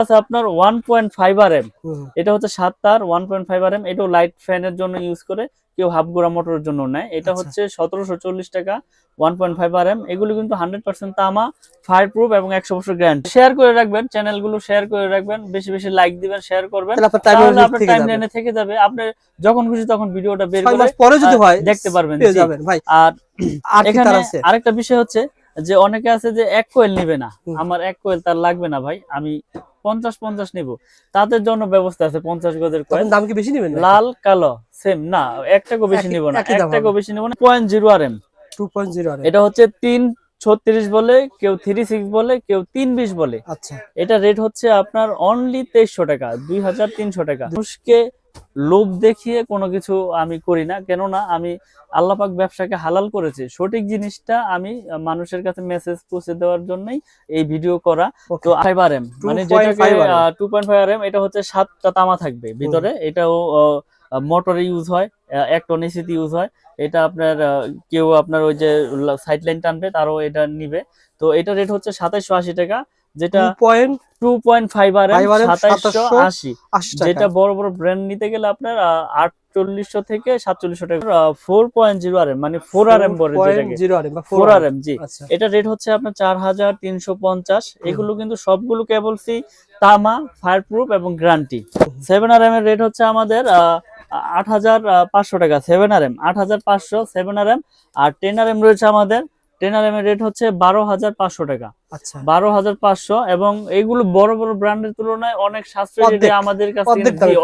আছে আপনার one point five R M এটা হচ্ছে সাত তার one point five R M এটাও লাইট ফ্যানের জন্য ইউজ করে কেউ হাফ গোড়া মোটরের জন্য নেয়। এটা আচ্ছা। হচ্ছে সতেরোশো চল্লিশ টাকা one point five R M এগুলো কিন্তু হান্ড্রেড পার্সেন্ট তামা ফায়ার প্রুফ এবং একশো বছর গ্যারান্টি শেয়ার করে রাখবেন চ্যানেলগুলো শেয়ার করে রাখবেন বেশি বেশি লাইক দিবেন শেয়ার করবেন। তাহলে আপনার টাইম থেকে যাবে। লাইনে থেকে যাবে। আপনি যখন খুশি তখন ভিডিওটা বের করে পরে যদি হয় দেখতে পারবেন আর এখানে আরেকটা বিষয় হচ্ছে যে অনেকে আছে যে এক কোয়েল নিবে না। আমার এক কোয়েল তার লাগবে না ভাই। আমি পঞ্চাশ পঞ্চাশ নিব। তাদের জন্য ব্যবস্থা আছে পঞ্চাশ গজের দাম কি বেশি নেবেন লাল কালো সেম না একটা বেশি নিব না। একটা এক বেশি নিব না point zero R M two point zero এটা হচ্ছে তিন ছত্রিশ বলে কেউ থ্রি সিক্স বলে কেউ তিন বিশ বলে। আচ্ছা। এটা রেট হচ্ছে আপনার অনলি তেইশশো টাকা দুই হাজার তিনশো টাকা। মানুষকে লোভ দেখিয়ে কোনো কিছু আমি করি না। কেননা আমি আল্লাপাক ব্যবসাকে হালাল করেছে। সঠিক জিনিসটা আমি মানুষের কাছে মেসেজ পৌঁছে দেওয়ার জন্যই এই ভিডিও করা। তো ফাইভ আর এম মানে 2.5 যেটাকে RM two point five M এটা হচ্ছে সাতটা তামা থাকবে। ভিতরে এটাও মোটরে ইউজ হয় এক টন এসিতে ইউজ হয়। এটা আপনার কেউ আপনার ওই যে সাইড লাইন টানবে তারও এটা নিবে। তো এটা রেট হচ্ছে সাতাইশশো আশি টাকা। যেটা point two point five R সাতাইশশো আশি। যেটা বড় বড় ব্র্যান্ড নিতে গেলে আপনার আটচল্লিশশো থেকে সাতচল্লিশশো টাকা four point zero R M মানে ফোর আর এম বলে ফোর আর এম জি। আচ্ছা। এটা রেট হচ্ছে আপনার চার হাজার তিনশো পঞ্চাশ। এগুলো কিন্তু সবগুলো কেবলসি তামা ফায়ার প্রুফ এবং গ্যারান্টি সেভেন আর এম এর রেট হচ্ছে আমাদের আট হাজার পাঁচশো টাকা সেভেন আর এম আট হাজার পাঁচশো সেভেন আর এম আর টেন আর এম রয়েছে আমাদের টেন এম রেট হচ্ছে বারো হাজার পাঁচশো টাকা। আচ্ছা। বারো হাজার পাঁচশো এবং এইগুলো বড় বড় ব্র্যান্ডের তুলনায় অনেক সাশ্রয়ী আমাদের কাছে।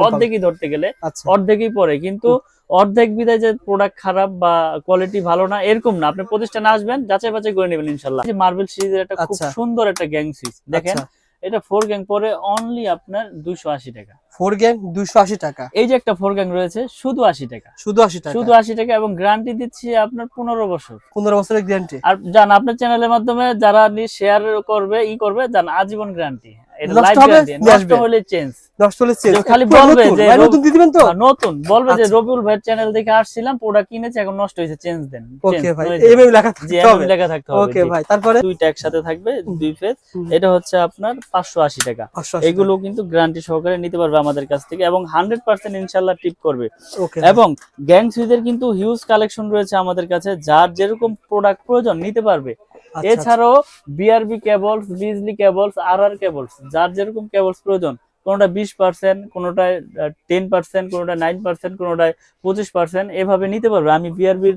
অর্ধেকই ধরতে গেলে আচ্ছা। অর্ধেকই পরে কিন্তু অর্ধেক বিদায় যে প্রোডাক্ট খারাপ বা কোয়ালিটি ভালো না এরকম না। আপনি প্রতিষ্ঠানে আসবেন যাচাই বাছাই করে নেবেন ইনশাল্লাহ। মার্বেল সিরিজের একটা খুব আচ্ছা। সুন্দর একটা গ্যাং সিরিজ দেখেন এটা ফোর গ্যাং পরে অনলি আপনার দুশো আশি টাকা। ফোর গ্যাং দুশো আশি টাকা। এই যে একটা ফোর গ্যাং রয়েছে শুধু আশি টাকা। শুধু আশি টাকা। শুধু আশি টাকা এবং গ্যারান্টি দিচ্ছি আপনার পনেরো বছর। পনেরো বছরের গ্যারান্টি আর জান আপনার চ্যানেলের মাধ্যমে যারা শেয়ার করবে ই করবে জান আজীবন গ্যারান্টি নষ্ট হবে, নষ্ট হলে চেঞ্জ নষ্ট হলে চেঞ্জ খালি বলবে যে নতুন দিয়ে দিবেন তো? নতুন। বলবে যে আচ্ছা। রবিউল ভাইয়ের চ্যানেল দেখে আসছিলাম প্রোডাক্ট কিনেছি এখন নষ্ট হয়েছে চেঞ্জ দেন। ওকে ভাই এই যাবে। ভাবে লেখা থাকতে হবে। লেখা থাকতে হবে ওকে ভাই তারপরে? দুইটা একসাথে থাকবে দুই ফেজ এটা হচ্ছে আপনার পাঁচশো আশি টাকা। এগুলো কিন্তু গ্যারান্টি সহকারে নিতে পারবে আমাদের কাছ থেকে এবং হান্ড্রেড পার্সেন্ট ইনশাল্লাহ টিপ করবে। এবং গ্যাং কিন্তু হিউজ কালেকশন রয়েছে আমাদের কাছে যার যেরকম প্রোডাক্ট প্রয়োজন নিতে পারবে। আচ্ছা, এছাড়াও BRB cables Bijli cables R R cables যার যেরকম কেবলস প্রয়োজন, কোনোটা বিশ পার্সেন্ট কোনোটায় টেন পার্সেন্ট কোনোটা নাইন পার্সেন্ট কোনোটায় পঁচিশ পার্সেন্ট এভাবে নিতে পারবে। আমি বিআরবির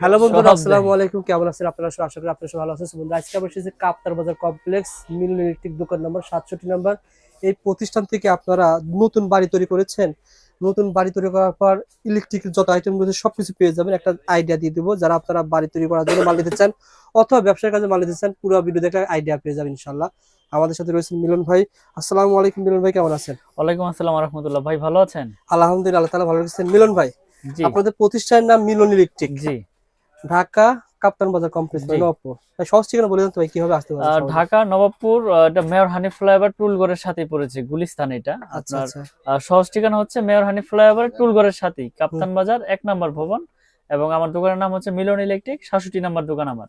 হ্যালো বন্ধুরা আসসালামু আলাইকুম। কেমন আছেন? আপনারা সবাই আশা করি আপনারা সবাই ভালো আছেন। বন্ধুরা আজকে আমরা এসেছি কাপ্তার বাজার কমপ্লেক্স মিলন ইলেকট্রিক দোকান নম্বর সাতষট্টি নম্বর। এই প্রতিষ্ঠান থেকে আপনারা নতুন বাড়ি তৈরি করেছেন। নতুন বাড়ি তৈরি করার পর ইলেকট্রিকের যত আইটেম রয়েছে সবকিছু পেয়ে যাবেন। একটা আইডিয়া দিয়ে দেবো যারা আপনারা বাড়ি তৈরি করার জন্য মাল নিতে চান অথবা ব্যবসার কাজে মাল নিতে চান পুরো ভিডিও দেখে আইডিয়া পেয়ে যাবেন ইনশাল্লাহ আমাদের সাথে রয়েছেন মিলন ভাই। আসসালামু আলাইকুম মিলন ভাই কেমন আছেন? ওয়ালাইকুম আসসালাম রহমতুল্লাহ। ভাই ভালো আছেন? আলহামদুলিল্লাহ আল্লাহ তাআলা ভালো আছেন মিলন ভাই। আপনাদের প্রতিষ্ঠানের নাম মিলন ইলেকট্রিক। জি। ঢাকা কাপ্তান বাজার কমপ্লেক্স নবাবপুর সহজ ঠিকানা বলে দেন তো ভাই কীভাবে আসতে পারবেন? ঢাকা নবাবপুর এটা মেয়র হানি ফ্লাইওভার টুলগড়ের সাথেই পড়েছে গুলিস্তান এটা। আচ্ছা আপনার আচ্ছা। সহজ ঠিকানা হচ্ছে মেয়র হানি ফ্লাইওভার টুলগড়ের সাথেই কাপ্তান বাজার এক নম্বর ভবন। এবং আমার দোকানের নাম হচ্ছে মিলন ইলেকট্রিক সাতষট্টি নাম্বার দোকান আমার।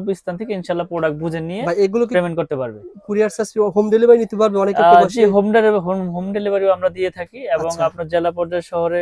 নিজ গন্তব্যস্থান থেকে ইনশাল্লাহ প্রোডাক্ট বুঝে নিয়ে এগুলো পেমেন্ট করতে পারবে কুরিয়ার চার্জ হোম ডেলিভারি নিতে পারবে অনেকে হোম ডেলিভারি হোম ডেলিভারিও আমরা দিয়ে থাকি এবং আচ্ছা। আপনার জেলা পর্যায়ে শহরে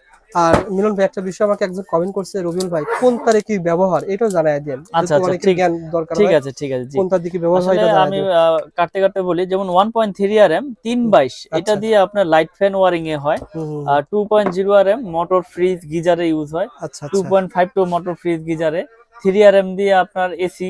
আর মিলন ভাই একটা বিষয় আমাকে একজন কমেন্ট করছে রবিউল ভাই কোন তারে কি ব্যবহার? এটাও জানাই দেন। আচ্ছা, আচ্ছা, ঠিক- জ্ঞান দরকার ঠিক আছে ঠিক আছে কোন তার দিকে ব্যবহার হয় এটা আমি কাটতে কাটতে বলি যেমন one point three R M তিন বাইশ এটা আচ্ছা। দিয়ে আপনার লাইট ফ্যান ওয়ারিং এ হয়। আর two point zero R M motor fridge গিজারে use হয়। আচ্ছা টু আচ্ছা point five two motor fridge গিজারে। Three R M দিয়ে আপনার এসি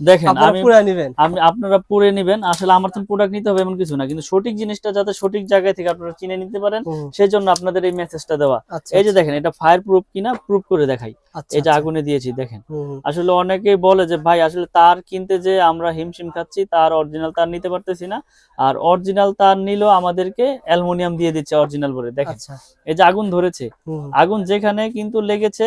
দেখেন আপনারা আমি পুরা নেবেন। আমি আপনারা পরে নেবেন। আসলে আমার তো প্রোডাক্ট নিতে হবে এমন কিছু না। কিন্তু সঠিক জিনিসটা যাতে সঠিক জায়গায় থেকে আপনারা চিনে নিতে পারেন সেই জন্য আপনাদের এই মেসেজটা দেওয়া। আচ্ছা এই যে দেখেন এটা ফায়ার প্রুফ কিনা প্রুফ করে দেখাই। আচ্ছা, এটা আচ্ছা। আগুনে দিয়েছি দেখেন। আসলে অনেকেই বলে যে ভাই আসলে তার কিনতে যে আমরা হিমশিম খাচ্ছি তার অরিজিনাল তার নিতে পারতেছি না। আর অরিজিনাল তার নিলেও আমাদেরকে অ্যালুমিনিয়াম দিয়ে দিচ্ছে অরিজিনাল বলে দেখেন। আচ্ছা। এই যে আগুন ধরেছে। আগুন যেখানে কিন্তু লেগেছে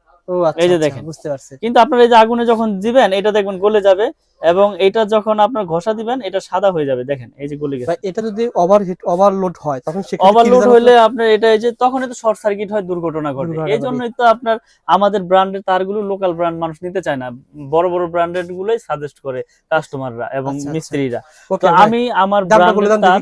এই যে আচ্ছা, দেখেন। বুঝতে পারছি। কিন্তু আপনারা এই যে আগুনে যখন দিবেন এটা দেখবেন গলে যাবে এবং এটা যখন আপনার ঘষা দিবেন এটা সাদা হয়ে যাবে। দেখেন এই যে গলে গেছে। এটা যদি ওভারহিট ওভারলোড হয় তখন ওভারলোড হলে আপনার এটা এই যে তখন তো শর্ট সার্কিট হয় দুর্ঘটনা ঘটে। এই জন্যই তো আপনার আমাদের ব্র্যান্ডের তারগুলো লোকাল ব্র্যান্ড মানুষ নিতে চায় না। বড় বড় ব্র্যান্ডের গুলোই সাজেস্ট করে কাস্টমাররা এবং আচ্ছা, আচ্ছা। মিস্ত্রিরা। তো আমি আমার ব্র্যান্ডের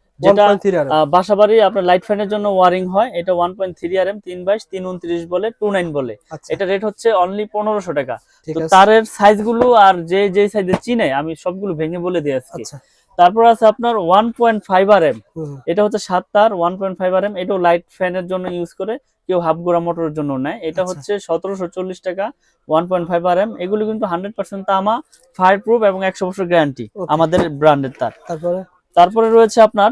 যেটা 1.3 আর আহ, বাসাবাড়ি আপনার লাইট ফ্যানের জন্য ওয়ারিং হয়। এটা one point three R M তিন বাইশ তিন উনত্রিশ বলে টু নাইন বলে। আচ্ছা। এটা রেট হচ্ছে অনলি টাকা। তো তারের আর যে যে সাইজে চিনে আমি সবগুলো ভেঙে বলে আজকে আচ্ছা। তারপর আছে আপনার। এটা হচ্ছে সাত তার এটাও লাইট ফ্যানের জন্য ইউজ করে কেউ হাফ গোড়া মোটরের জন্য নেয়। এটা আচ্ছা। হচ্ছে সতেরোশো চল্লিশ টাকা one point five R M এগুলো কিন্তু হান্ড্রেড পার্সেন্ট তামা ফায়ার প্রুফ এবং একশো বছর গ্যারান্টি আমাদের ব্র্যান্ডের তার। তারপরে? তারপরে রয়েছে আপনার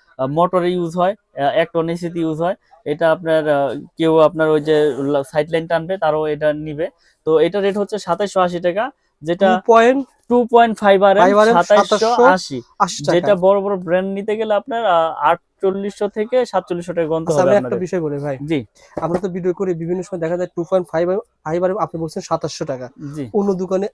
মোটরে ইউজ হয় এক টন এসিতে ইউজ হয়। এটা আপনার কেউ আপনার ওই যে সাইড লাইন টানবে তারও এটা নিবে। তো এটা রেট হচ্ছে সাতাইশশো আশি টাকা যেটা 2.80 two point five R M 5 RM, সাতাইশশো আশি। যেটা বড় বড় ব্র্যান্ড নিতে গেলে আপনার আটচল্লিশশো থেকে সাতচল্লিশশো টাকা গন্ত আচ্ছা হবে একটা বিষয় বলি ভাই। জি। আমরা তো ভিডিও করি বিভিন্ন সময় দেখা যায় 2.5 ফাইভ ফাইভ আর আপনি বলছেন 2700 টাকা। জি। অন্য দোকানে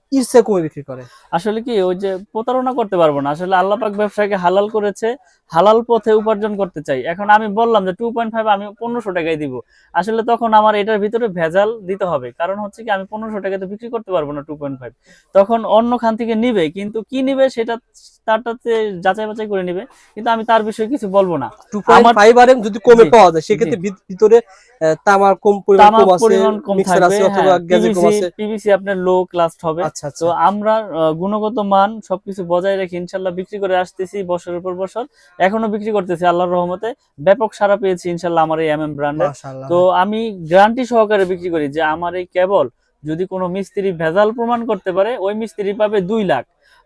কমে বিক্রি করে। আসলে কি ওই যে প্রতারণা করতে পারব না। আসলে আল্লাহ পাক ব্যবসাকে হালাল করেছে হালাল পথে উপার্জন করতে চাই। এখন আমি বললাম যে টু পয়েন্ট ফাইভ আমি পনেরোশো টাকায় দিব। আসলে তখন আমার এটার ভিতরে ভেজাল দিতে হবে। কারণ হচ্ছে কি আমি পনেরোশো টাকায় তো বিক্রি করতে পারব না টু পয়েন্ট ফাইভ তখন অন্য খান থেকে নিবে কিন্তু কি নিবে সেটা তারটাতে যাচাই বাছাই করে নিবে। কিন্তু আমি তার বিষয়ে কিছু বলব না। 2.5 আর যদি কমে পাওয়া যায় সেক্ষেত্রে ভিতরে তামার কম পরিমাণ কম আছে মিক্সার থাকবে আছে অথবা গ্যাজেট কম আছে। পিভিসি আপনার লো হবে। আচ্ছা আচ্ছা। তো আমরা গুণগত মান সবকিছু বজায় রেখে ইনশাল্লাহ বিক্রি করে আসতেছি বছরের পর বছর। এখনও বিক্রি করতেছি আল্লাহর রহমতে। ব্যাপক সারা পেয়েছি ইনশাল্লাহ আমার এই এম এম মাশাআল্লাহ। তো আমি গ্যারান্টি সহকারে বিক্রি করি যে আমার এই কেবল যদি কোনো মিস্ত্রি ভেজাল প্রমাণ করতে পারে ওই মিস্ত্রি পাবে দুই লাখ।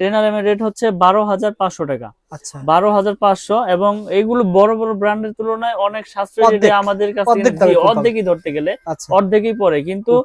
এম রেট হচ্ছে বারো হাজার পাঁচশো টাকা। আচ্ছা। বারো হাজার পাঁচশো এবং এইগুলো বড় বড় ব্র্যান্ডের তুলনায় অনেক সাশ্রয়ী আমাদের কাছে। অর্ধেকই ধরতে গেলে আচ্ছা। অর্ধেকই পড়ে। কিন্তু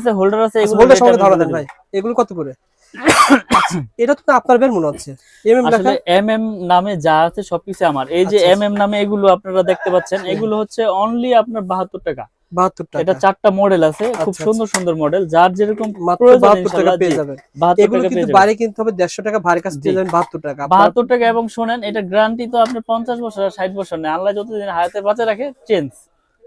আছে হোল্ডার আছে এগুলো বলতে rate সঙ্গে ধরা দেন ভাই। এগুলো কত করে? আচ্ছা, এটা তো আপনার বের মনে হচ্ছে। এমএম লেখা আসলে এম এম নামে যা আছে সবকিছু আমার। এই যে আচ্ছা, এম এম নামে এগুলো আপনারা দেখতে পাচ্ছেন এগুলো হচ্ছে অনলি আপনার বাহাত্তর টাকা। বাহাত্তর এটা চারটা মডেল আছে খুব আচ্ছা, সুন্দর সুন্দর মডেল যার যেরকম মাত্র প্রয়োজন বাহাত্তর টাকা পেয়ে যাবেন। এগুলো টাকা কিন্তু বাড়ি কিনতে হবে দেড়শো টাকা ভারী কাছে পেয়ে জি। যাবেন বাহাত্তর টাকা। আপনার- বাহাত্তর টাকা এবং শোনেন এটা গ্যারান্টি তো আপনার পঞ্চাশ বছর আর ষাট বছর নেই। আল্লাহ যতদিন হায়াতে বাঁচে রাখে চেঞ্জ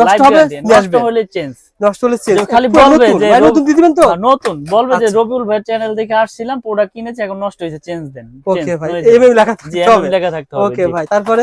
নষ্ট হবে, নষ্ট হলে চেঞ্জ নষ্ট হলে চেঞ্জ খালি বলবে যে নতুন দিয়ে দিবেন তো? নতুন বলবে যে আচ্ছা। রবিউল ভাই চ্যানেল দেখে আসছিলাম প্রোডাক্ট কিনেছি এখন নষ্ট হয়েছে চেঞ্জ দেন ওকে ভাই লেখা জি থাকতে হবে। লেখা থাকতে হবে ওকে ভাই তারপরে?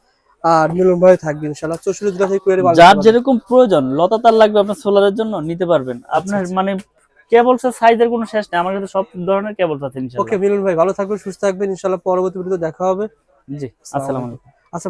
আর মিলন ভাই থাকবে ইনশাআল্লাহ। চৌষট্টি জেলা থেকে কুরিয়ারে যার যেরকম প্রয়োজন লতা তার লাগবে আপনার সোলারের জন্য নিতে পারবেন। আপনার আচ্ছা। মানে কেবলস সাইজের কোনো শেষ নেই আমার কাছে সব ধরনের কেবলস আছে ওকে ইনশাআল্লাহ মিলন ভাই ভালো থাকবেন সুস্থ থাকবেন ইনশাআল্লাহ পরবর্তী ভিডিওতে দেখা হবে। জি আসসালামু আলাইকুম। আচ্ছা